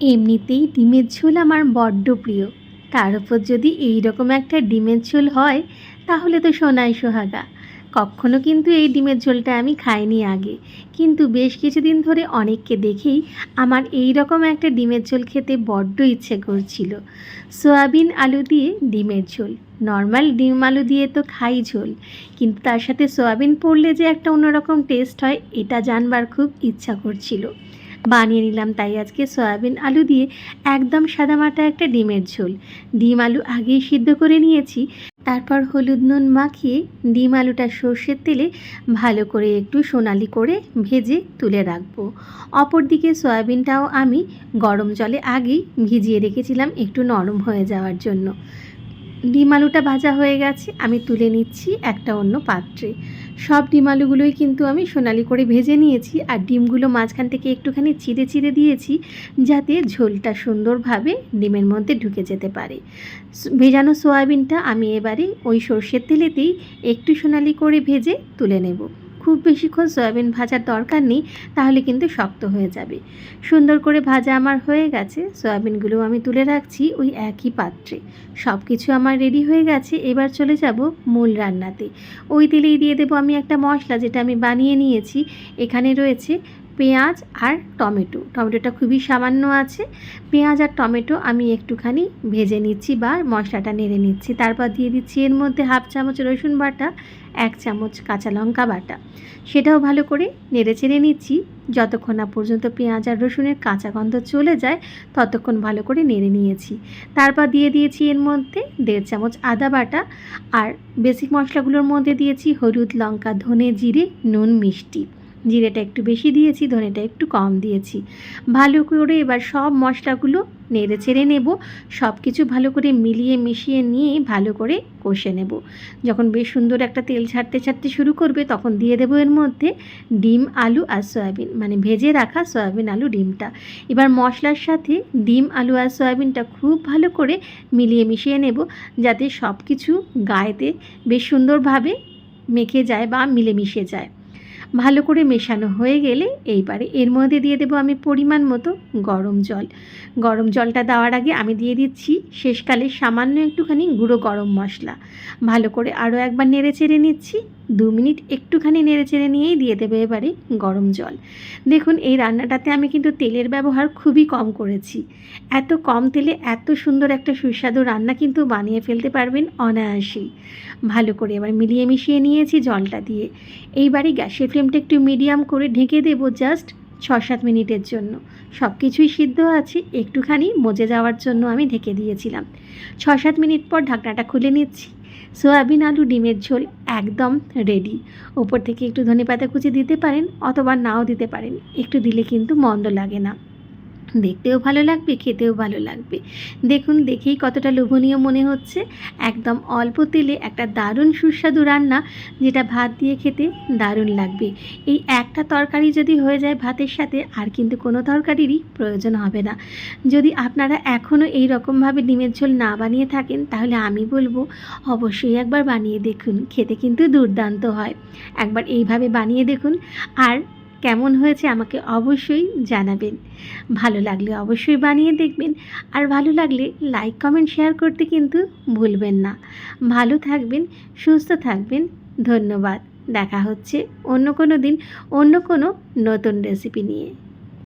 এমনিতেই ডিমের ঝোল আমার বড্ড প্রিয়। তার উপর যদি এই রকম একটা ডিমের ঝোল হয়, তাহলে তো সোনাই সোহাগা। কখনো কিন্তু এই ডিমের ঝোলটা আমি খাইনি আগে। কিন্তু বেশ কিছুদিন ধরে অনেককে দেখেই আমার এই রকম একটা ডিমের ঝোল খেতে বড্ড ইচ্ছে করছিল। সয়াবিন আলু দিয়ে ডিমের ঝোল। নর্মাল ডিম আলু দিয়ে তো খাই ঝোল। কিন্তু তার সাথে সয়াবিন পড়লে যে একটা অন্যরকম টেস্ট হয়, এটা জানবার খুব ইচ্ছা করছিল। বানিয়ে নিলাম তাই আজকে সয়াবিন আলু দিয়ে একদম সাদামাটা একটা ডিমের ঝোল। ডিম আলু আগেই সিদ্ধ করে নিয়েছি। তারপর হলুদ নুন মাখিয়ে ডিম আলুটা সর্ষের তেলে ভালো করে একটু সোনালি করে ভেজে তুলে রাখব। অপরদিকে সয়াবিনটাও আমি গরম জলে আগেই ভিজিয়ে রেখেছিলাম একটু নরম হয়ে যাওয়ার জন্য। ডিম আলুটা ভাজা হয়ে গেছে, আমি তুলে নিচ্ছি একটা অন্য পাত্রে। সব ডিম আলুগুলোই কিন্তু আমি সোনালি করে ভেজে নিয়েছি আর ডিমগুলো মাঝখান থেকে একটুখানি চিড়ে চিড়ে দিয়েছি যাতে ঝোলটা সুন্দরভাবে ডিমের মধ্যে ঢুকে যেতে পারে। ভেজানো সোয়াবিনটা আমি এবারে ওই সর্ষের তেলেতেই একটু সোনালি করে ভেজে তুলে নেব। খুব বেশিক্ষণ সয়াবিন ভাজার দরকার নেই, তাহলে কিন্তু শক্ত হয়ে যাবে। সুন্দর করে ভাজা আমার হয়ে গেছে, সয়াবিনগুলো আমি তুলে রাখছি ওই একই পাত্রে। সব কিছু আমার রেডি হয়ে গেছে, এবার চলে যাব মূল রান্নাতে। ওই তেলেই দিয়ে দেবো আমি একটা মশলা যেটা আমি বানিয়ে নিয়েছি। এখানে রয়েছে পেঁয়াজ আর টমেটো। টমেটোটা খুবই সামান্য আছে। পেঁয়াজ আর টমেটো আমি একটুখানি ভেজে নিচ্ছি বা মশলাটা নেড়ে নিচ্ছি। তারপর দিয়ে দিচ্ছি এর মধ্যে হাফ চামচ রসুন বাটা, এক চামচ কাঁচা লঙ্কা বাটা। সেটাও ভালো করে নেড়ে চেড়ে নিচ্ছি। যতক্ষণ না পর্যন্ত পেঁয়াজ আর রসুনের কাঁচা গন্ধ চলে যায়, ততক্ষণ ভালো করে নেড়ে নিয়েছি। তারপর দিয়ে দিয়েছি এর মধ্যে দেড় চামচ আদা বাটা আর বেসিক মশলাগুলোর মধ্যে দিয়েছি হলুদ, লঙ্কা, ধনে জিরে, নুন, মিষ্টি। জিরেটা একটু বেশি দিয়েছি, ধনেটা একটু কম দিয়েছি। ভালো করে এবার সব মশলাগুলো নেড়ে ছেড়ে নেব। সব কিছু ভালো করে মিলিয়ে মিশিয়ে নিয়ে ভালো করে কষে নেব। যখন বেশ সুন্দর একটা তেল ছাড়তে ছাড়তে শুরু করবে, তখন দিয়ে দেবো এর মধ্যে ডিম, আলু আর সয়াবিন মানে ভেজে রাখা সয়াবিন, আলু, ডিমটা। এবার মশলার সাথে ডিম, আলু আর সয়াবিনটা খুব ভালো করে মিলিয়ে মিশিয়ে নেব, যাতে সব কিছু গায়েতে বেশ সুন্দরভাবে মেখে যায় বা মিলে মিশে যায়। ভালো করে মেশানো হয়ে গেলে এইবারে এর মধ্যে দিয়ে দেবো আমি পরিমাণ মতো গরম জল। গরম জলটা দেওয়ার আগে আমি দিয়ে দিচ্ছি শেষকালে সামান্য একটুখানি গুঁড়ো গরম মশলা। ভালো করে আরও একবার নেড়ে চেড়ে নিচ্ছি। দু মিনিট একটুখানি নেড়ে চেড়ে নিয়েই দিয়ে দেবে এবারে গরম জল। দেখুন, এই রান্নাটাতে আমি কিন্তু তেলের ব্যবহার খুবই কম করেছি। এত কম তেলে এত সুন্দর একটা সুস্বাদু রান্না কিন্তু বানিয়ে ফেলতে পারবেন অনায়াসেই। ভালো করে এবার মিলিয়ে মিশিয়ে নিয়েছি জলটা দিয়ে। এইবারে গ্যাসের ফ্লেমটা একটু মিডিয়াম করে ঢেকে দেবো জাস্ট ছ সাত মিনিটের জন্য। সব কিছুই সিদ্ধ আছে, একটুখানি মজে যাওয়ার জন্য আমি ঢেকে দিয়েছিলাম। ছ সাত মিনিট পর ঢাকনাটা খুলে নিচ্ছি। সোয়াবিন আলু ডিমের ঝোল একদম রেডি ওপর থেকে একটু ধনে পাতা কুচি দিতে পারেন অথবা নাও দিতে পারেন। একটু দিলে কিন্তু মন্দ লাগে না। দেখতেও ভালো লাগবে, খেতেও ভালো লাগবে। দেখুন, দেখেই কতটা লোভনীয় মনে হচ্ছে। একদম অল্প তেলে একটা দারুণ সুস্বাদু রান্না, যেটা ভাত দিয়ে খেতে দারুণ লাগবে। এই একটা তরকারি যদি হয়ে যায় ভাতের সাথে, আর কিন্তু কোনো তরকারিরই প্রয়োজন হবে না। যদি আপনারা এখনও এই রকমভাবে ডিমের ঝোল না বানিয়ে থাকেন, তাহলে আমি বলব, অবশ্যই একবার বানিয়ে দেখুন। খেতে কিন্তু দুর্দান্ত হয়। একবার এইভাবে বানিয়ে দেখুন। আর কেমন হয়েছে আমাকে অবশ্যই জানাবেন। ভালো লাগলে অবশ্যই বানিয়ে দেখবেন, আর ভালো লাগলে লাইক কমেন্ট শেয়ার করতে কিন্তু ভুলবেন না। ভালো থাকবেন, সুস্থ থাকবেন, ধন্যবাদ। দেখা হচ্ছে অন্য কোনো দিন, অন্য কোনো নতুন রেসিপি নিয়ে।